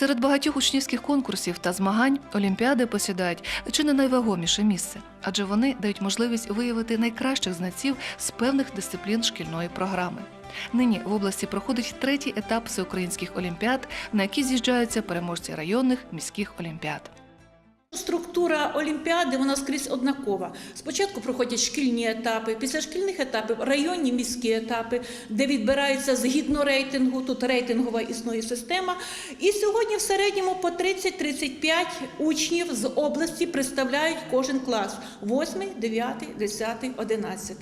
Серед багатьох учнівських конкурсів та змагань олімпіади посідають чи не найвагоміше місце, адже вони дають можливість виявити найкращих знаців з певних дисциплін шкільної програми. Нині в області проходить третій етап всеукраїнських олімпіад, на які з'їжджаються переможці районних міських олімпіад. Структура олімпіади вона скрізь однакова. Спочатку проходять шкільні етапи, після шкільних етапів районні міські етапи, де відбираються згідно рейтингу. Тут рейтингова існує система. І сьогодні в середньому по 30-35 учнів з області представляють кожен клас: 8, 9, 10, 11.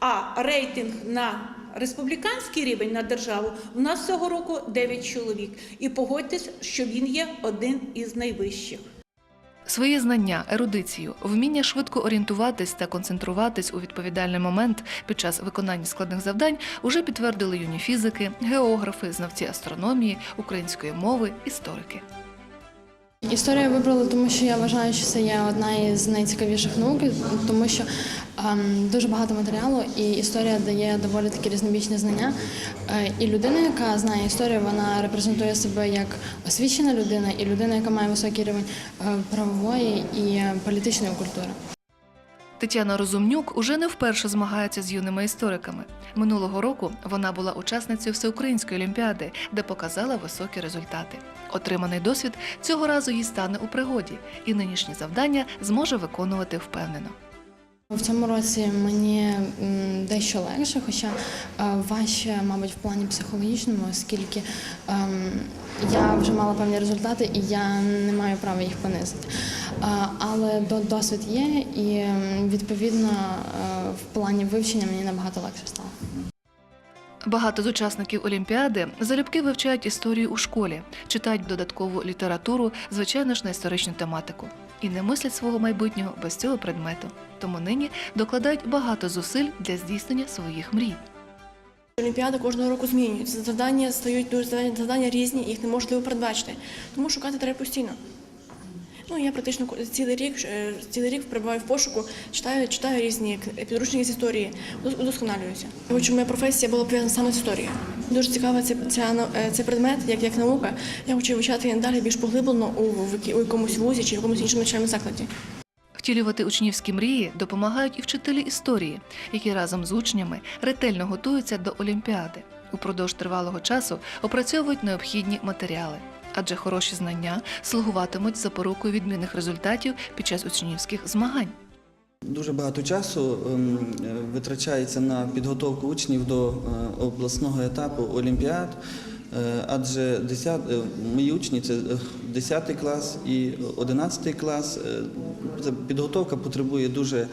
А рейтинг на республіканський рівень на державу у нас цього року 9 чоловік. І погодьтесь, що він є один із найвищих. Свої знання, ерудицію, вміння швидко орієнтуватись та концентруватись у відповідальний момент під час виконання складних завдань уже підтвердили юні фізики, географи, знавці астрономії, української мови, історики. Історію вибрала, тому що я вважаю, що це є одна із найцікавіших наук, тому що дуже багато матеріалу, і історія дає доволі такі різнобічні знання. Е, і людина, яка знає історію, вона репрезентує себе як освічена людина і людина, яка має високий рівень е, правової і політичної культури. Тетяна Розумнюк уже не вперше змагається з юними істориками. Минулого року вона була учасницею всеукраїнської олімпіади, де показала високі результати. Отриманий досвід цього разу їй стане у пригоді, і нинішні завдання зможе виконувати впевнено. В цьому році мені дещо легше, хоча е, важче, мабуть, в плані психологічному, оскільки ем, я вже мала певні результати і я не маю права їх понизити. Е, Але досвід є, і відповідно е, в плані вивчення мені набагато легше стало. Багато з учасників Олімпіади залюбки вивчають історію у школі, читають додаткову літературу, звичайно ж на історичну тематику, і не мислять свого майбутнього без цього предмету. Тому нині докладають багато зусиль для здійснення своїх мрій. Олімпіади кожного року змінюються. Завдання стають завдання, завдання різні, їх неможливо передбачити. Тому шукати треба постійно. Ну, я практично цілий рік, е, цілий рік перебуваю в пошуку, читаю, читаю різні підручники з історії, удос- удосконалююся. Хочу, моя професія була пов'язана саме з історією. Дуже цікава ця, ця, нау- е, предмет, як, як наука. Я хочу вивчати її надалі більш поглиблено у, у якомусь вузі чи в якомусь іншому навчальному закладі. Втілювати учнівські мрії допомагають і вчителі історії, які разом з учнями ретельно готуються до Олімпіади. Упродовж тривалого часу опрацьовують необхідні матеріали, адже хороші знання слугуватимуть запорукою відмінних результатів під час учнівських змагань. Дуже багато часу ем, е, витрачається на підготовку учнів до е, обласного етапу олімпіад, е, адже 10, е, мої учні це е, 10 клас і 11 клас. Підготовка потребує дуже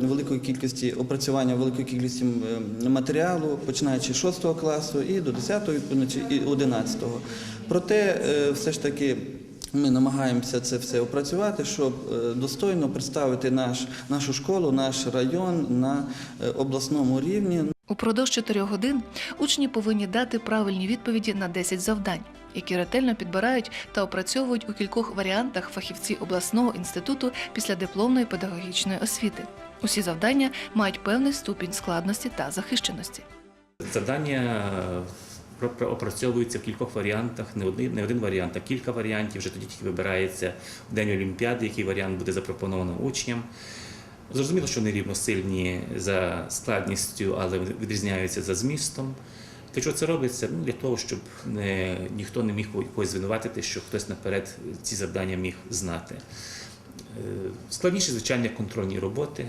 великої кількості опрацювання великої кількості матеріалу, починаючи з 6 класу і до 10 відповідно, і 11. Проте е, все ж таки ми намагаємося це все опрацювати, щоб е, достойно представити наш, нашу школу, наш район на е, обласному рівні. Упродовж 4 годин учні повинні дати правильні відповіді на 10 завдань, які ретельно підбирають та опрацьовують у кількох варіантах фахівці обласного інституту післядипломної педагогічної освіти. Усі завдання мають певний ступінь складності та захищеності. Завдання про- опрацьовуються в кількох варіантах, не один, не один варіант, а кілька варіантів. Вже тоді тільки вибирається в день Олімпіади, який варіант буде запропоновано учням. Зрозуміло, що вони рівносильні за складністю, але відрізняються за змістом. Для чого це робиться? Ну, для того, щоб не, ніхто не міг когось звинуватити, що хтось наперед ці завдання міг знати. Е, Складніші, звичайно, контрольні роботи.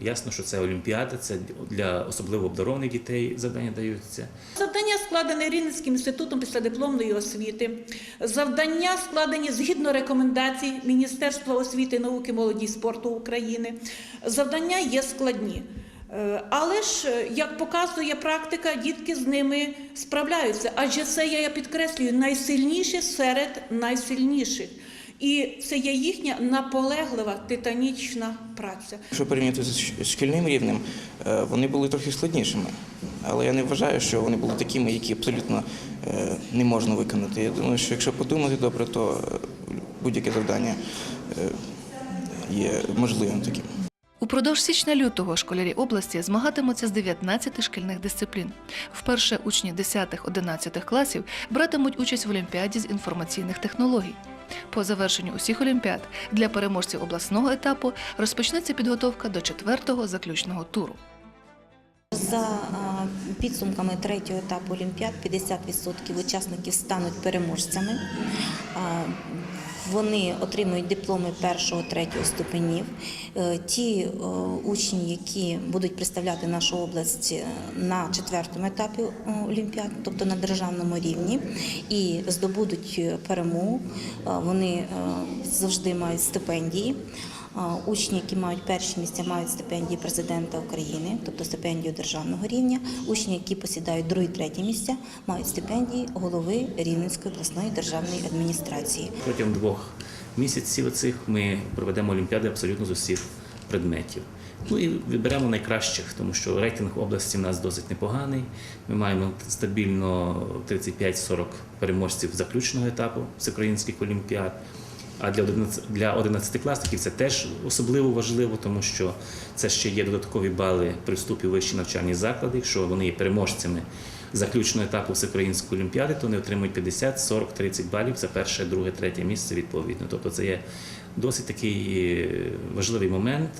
Ясно, що це Олімпіада, це для особливо обдарованих дітей завдання даються. Завдання складені Рівненським інститутом післядипломної освіти. Завдання складені згідно рекомендацій Міністерства освіти, науки, молоді і спорту України. Завдання є складні. Е, Але ж, е, як показує практика, дітки з ними справляються. Адже це, я підкреслюю, найсильніші серед найсильніших. І це є їхня наполеглива титанічна праця. Якщо порівняти з шкільним рівнем, е, вони були трохи складнішими. Але я не вважаю, що вони були такими, які абсолютно е, не можна виконати. Я думаю, що якщо подумати добре, то е, будь-яке завдання є можливим таким. Упродовж січня-лютого школярі області змагатимуться з 19 шкільних дисциплін. Вперше учні 10-11 класів братимуть участь в олімпіаді з інформаційних технологій. По завершенню усіх олімпіад для переможців обласного етапу розпочнеться підготовка до четвертого заключного туру. За підсумками третього етапу Олімпіад 50% учасників стануть переможцями. Вони отримують дипломи першого, третього ступенів. Е, Ті е, учні, які будуть представляти нашу область е, на четвертому етапі Олімпіад, тобто на державному рівні, і здобудуть перемогу, вони завжди мають стипендії. Учні, які мають перші місця, мають стипендії президента України, тобто стипендію державного рівня. Учні, які посідають другі, треті місця, мають стипендії голови Рівненської обласної державної адміністрації. Протягом двох місяців цих ми проведемо олімпіади абсолютно з усіх предметів. Ну і виберемо найкращих, тому що рейтинг області в нас досить непоганий. Ми маємо стабільно 35-40 переможців заключного етапу всеукраїнських олімпіад. А для 11, для 11-класників це теж особливо важливо, тому що це ще є додаткові бали при вступі в вищі навчальні заклади. Якщо вони є переможцями заключного етапу всеукраїнської олімпіади, то вони отримують 50, 40, 30 балів за перше, друге, третє місце відповідно. Тобто це є досить такий е, важливий момент.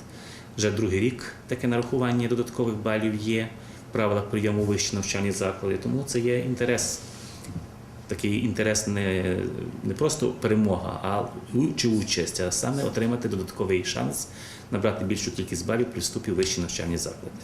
Вже другий рік таке нарахування додаткових балів є в правилах прийому вищі навчальні заклади, тому це є інтерес такий інтерес не, не просто перемога, а чи участь, а саме отримати додатковий шанс набрати більшу кількість балів при вступі в вищі навчальні заклади.